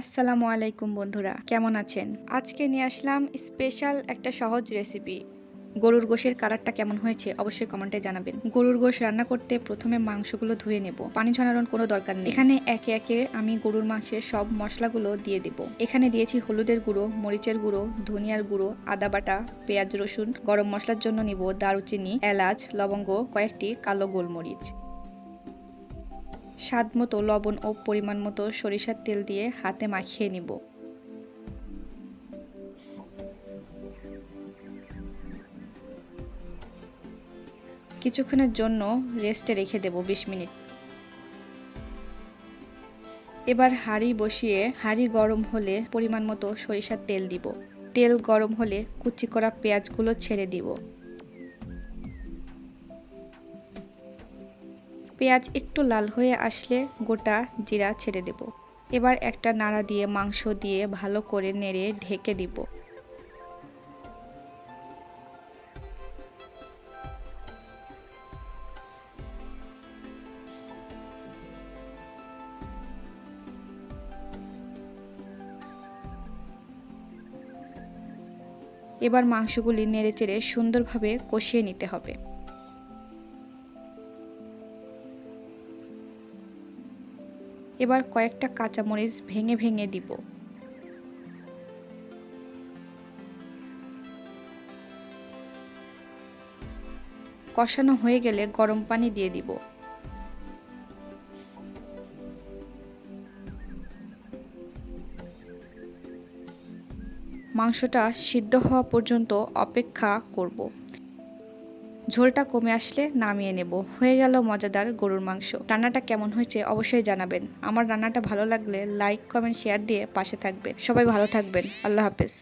আসসালামু আলাইকুম বন্ধুরা, কেমন আছেন? আজকে নিয়ে আসলাম স্পেশাল একটা সহজ রেসিপি গরুর গোশের কালারটা কেমন হয়েছে অবশ্যই কমেন্টে জানাবেন। গরুর গোশ রান্না করতে প্রথমে মাংসগুলো ধুয়ে নেব। পানি ঝরানোর কোনো দরকার নেই। এখানে একে একে আমি গরুর মাংসের সব মশলাগুলো দিয়ে দেব। এখানে দিয়েছি হলুদের গুঁড়ো, মরিচের গুঁড়ো, ধনিয়ার গুঁড়ো, আদা বাটা, পেঁয়াজ রসুন। গরম মশলার জন্য নিব দারুচিনি, এলাচ, লবঙ্গ, কয়েকটি কালো গোলমরিচ। স্বাদ মতো লবণ ও পরিমাণ মতো সরিষার তেল দিয়ে হাতে মাখিয়ে নিব। কিছুক্ষণের জন্য রেস্টে রেখে দেব বিশ মিনিট। এবার হাঁড়ি বসিয়ে হাঁড়ি গরম হলে পরিমাণ মতো সরিষার তেল দিব। তেল গরম হলে কুচি করা পেঁয়াজগুলো ছেড়ে দিব। পেঁয়াজ একটু লাল হয়ে আসলে গোটা জিরা ছেড়ে দেব। এবার একটা নাড়া দিয়ে মাংস দিয়ে ভালো করে নেড়ে ঢেকে দিব। এবার মাংসগুলি নেড়েচেড়ে সুন্দরভাবে কষিয়ে নিতে হবে। এবার কয়েকটা কাঁচামরিচ ভেঙে ভেঙে দিব। কষানো হয়ে গেলে গরম পানি দিয়ে দিব। মাংসটা সিদ্ধ হওয়া পর্যন্ত অপেক্ষা করব। ঝোলটা কমে আসলে নামিয়ে নেব। হয়ে গেল মজাদার গরুর মাংস। রান্নাটা কেমন হয়েছে অবশ্যই জানাবেন। আমার রান্নাটা ভালো লাগলে লাইক, কমেন্ট, শেয়ার দিয়ে পাশে থাকবেন। সবাই ভালো থাকবেন। আল্লাহ হাফেজ।